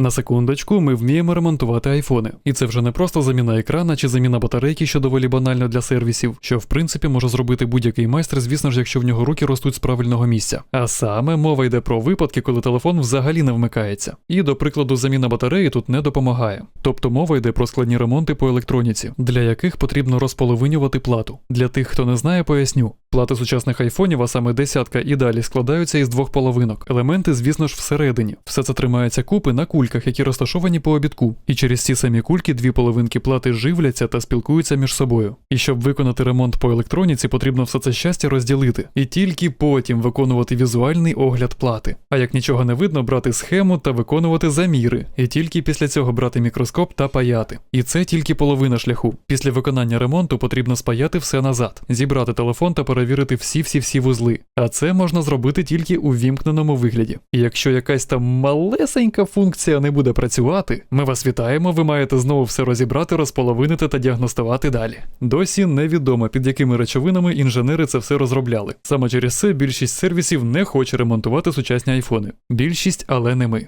На секундочку, ми вміємо ремонтувати айфони. І це вже не просто заміна екрана чи заміна батарейки, що доволі банально для сервісів, що в принципі може зробити будь-який майстер, звісно ж, якщо в нього руки ростуть з правильного місця. А саме мова йде про випадки, коли телефон взагалі не вмикається. І, до прикладу, заміна батареї тут не допомагає. Тобто мова йде про складні ремонти по електроніці, для яких потрібно розполовинювати плату. Для тих, хто не знає, поясню. Плати сучасних айфонів, а саме десятка і далі складаються із двох половинок. Елементи, звісно ж, всередині. Все це тримається купи на кульках, які розташовані по обідку. І через ці самі кульки дві половинки плати живляться та спілкуються між собою. І щоб виконати ремонт по електроніці, потрібно все це щастя розділити, і тільки потім виконувати візуальний огляд плати. А як нічого не видно, брати схему та виконувати заміри, і тільки після цього брати мікроскоп та паяти. І це тільки половина шляху. Після виконання ремонту потрібно спаяти все назад, зібрати телефон та перевірити всі-всі-всі вузли. А це можна зробити тільки у вімкненому вигляді. І якщо якась там малесенька функція не буде працювати, ми вас вітаємо, ви маєте знову все розібрати, розполовинити та діагностувати далі. Досі невідомо, під якими речовинами інженери це все розробляли. Саме через це більшість сервісів не хоче ремонтувати сучасні айфони. Більшість, але не ми.